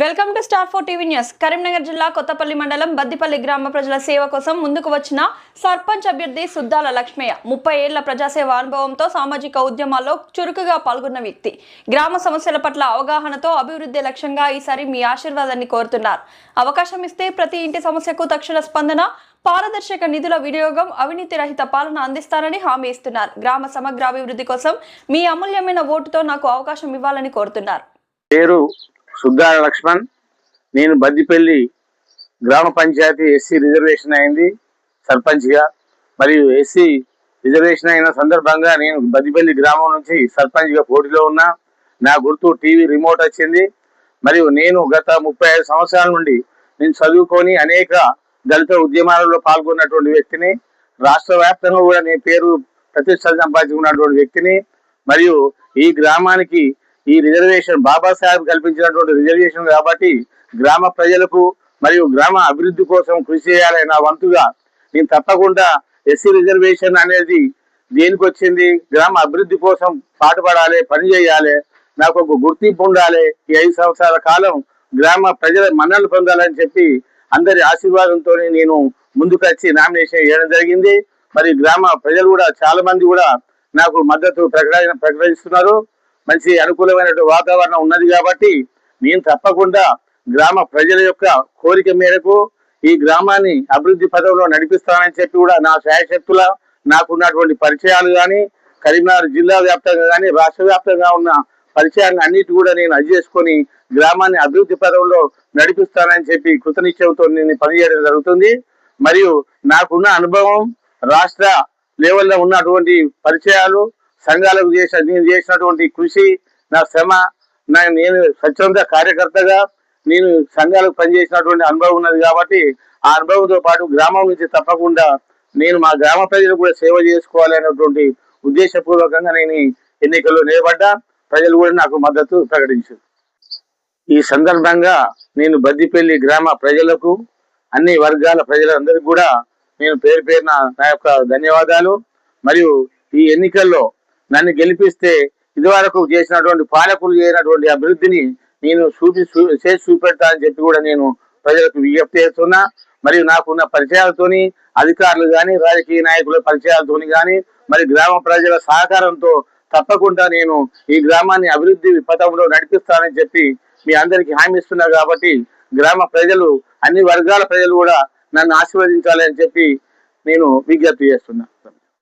Welcome to star four TV news. Karimnagar జిల్లా కొత్తపల్లి మండలం బద్దిపల్లి గ్రామ ప్రజల సేవ కోసం ముందుకు వచ్చిన సర్పంచ్ అభ్యర్థి సుద్దాల లక్ష్మయ్య ముప్పై ఏళ్ళ ప్రజాసేవ అనుభవంతో సామాజిక ఉద్యమాల్లో చురుకుగా పాల్గొన్న వ్యక్తి. గ్రామ సమస్యల పట్ల అవగాహనతో అభివృద్ధి లక్ష్యంగా ఈసారి మీ ఆశీర్వాదాన్ని కోరుతున్నారు. అవకాశం ఇస్తే ప్రతి ఇంటి సమస్యకు తక్షణ స్పందన పారదర్శక నిధుల వినియోగం అవినీతి రహిత పాలన అందిస్తారని హామీ ఇస్తున్నారు. గ్రామ సమగ్ర అభివృద్ధి కోసం మీ అమూల్యమైన ఓటుతో నాకు అవకాశం ఇవ్వాలని కోరుతున్నారు. పేరు సుద్దాల లక్ష్మణ్. నేను బద్దిపల్లి గ్రామ పంచాయతీ ఎస్సీ రిజర్వేషన్ అయింది సర్పంచ్గా. మరియు ఎస్సీ రిజర్వేషన్ అయిన సందర్భంగా నేను బద్దిపల్లి గ్రామం నుంచి సర్పంచ్గా పోటీలో ఉన్నా. నా గుర్తు టీవీ రిమోట్ వచ్చింది. మరియు నేను గత ముప్పై ఐదు సంవత్సరాల నుండి నేను చదువుకొని అనేక దళిత ఉద్యమాలలో పాల్గొన్నటువంటి వ్యక్తిని రాష్ట్ర వ్యాప్తంగా కూడా నేను పేరు ప్రతిష్ట సంపాదించుకున్నటువంటి వ్యక్తిని మరియు ఈ గ్రామానికి ఈ రిజర్వేషన్ బాబాసాహెబ్ కల్పించినటువంటి రిజర్వేషన్ కాబట్టి గ్రామ ప్రజలకు మరియు గ్రామ అభివృద్ధి కోసం కృషి చేయాలి నా వంతుగా. నేను తప్పకుండా ఎస్సీ రిజర్వేషన్ అనేది దేనికి వచ్చింది? గ్రామ అభివృద్ధి కోసం పాటుపడాలి పని చేయాలి. నాకు ఒక గుర్తింపు ఉండాలి. ఈ ఐదు సంవత్సరాల కాలం గ్రామ ప్రజల మన్నలు పొందాలని చెప్పి అందరి ఆశీర్వాదంతో నేను ముందుకు వచ్చి నామినేషన్ చేయడం జరిగింది. మరి గ్రామ ప్రజలు కూడా చాలా మంది కూడా నాకు మద్దతు ప్రకటన ప్రకటిస్తున్నారు. మంచి అనుకూలమైన వాతావరణం ఉన్నది కాబట్టి నేను తప్పకుండా గ్రామ ప్రజల యొక్క కోరిక మేరకు ఈ గ్రామాన్ని అభివృద్ధి పథంలో నడిపిస్తానని చెప్పి కూడా నా శాయశక్తుల నాకున్నటువంటి పరిచయాలు కానీ కరీంనగర్ జిల్లా వ్యాప్తంగా కానీ రాష్ట్ర వ్యాప్తంగా ఉన్న పరిచయాన్ని అన్నిటి కూడా నేను అది చేసుకొని గ్రామాన్ని అభివృద్ధి పదంలో నడిపిస్తానని చెప్పి కృతనిశ్చయంతో నేను పనిచేయడం జరుగుతుంది. మరియు నాకున్న అనుభవం రాష్ట్ర లెవెల్లో ఉన్నటువంటి పరిచయాలు సంఘాలకు చేసిన నేను చేసినటువంటి కృషి నా శ్రమ నా నేను స్వచ్ఛంద కార్యకర్తగా నేను సంఘాలకు పనిచేసినటువంటి అనుభవం ఉన్నది కాబట్టి ఆ అనుభవంతో పాటు గ్రామం నుంచి తప్పకుండా నేను మా గ్రామ ప్రజలు కూడా సేవ చేసుకోవాలి అనేటువంటి ఉద్దేశపూర్వకంగా నేను ఎన్నికల్లో నిలబడ్డా. ప్రజలు కూడా నాకు మద్దతు ప్రకటించారు. ఈ సందర్భంగా నేను బద్దిపల్లి గ్రామ ప్రజలకు అన్ని వర్గాల ప్రజలందరికీ కూడా నేను పేరు పేరున నా యొక్క ధన్యవాదాలు. మరియు ఈ ఎన్నికల్లో నన్ను గెలిపిస్తే ఇదివరకు చేసినటువంటి పాలకులు చేయనటువంటి అభివృద్ధిని నేను చూపి చేసి చూపెడతా అని చెప్పి కూడా నేను ప్రజలకు విజ్ఞప్తి చేస్తున్నా. మరియు నాకున్న పరిచయాలతోని అధికారులు కానీ రాజకీయ నాయకుల పరిచయాలతోని కానీ మరి గ్రామ ప్రజల సహకారంతో తప్పకుండా నేను ఈ గ్రామాన్ని అభివృద్ధి పథంలో నడిపిస్తానని చెప్పి మీ అందరికీ హామీ ఇస్తున్నా కాబట్టి గ్రామ ప్రజలు అన్ని వర్గాల ప్రజలు కూడా నన్ను ఆశీర్వదించాలని చెప్పి నేను విజ్ఞప్తి చేస్తున్నా.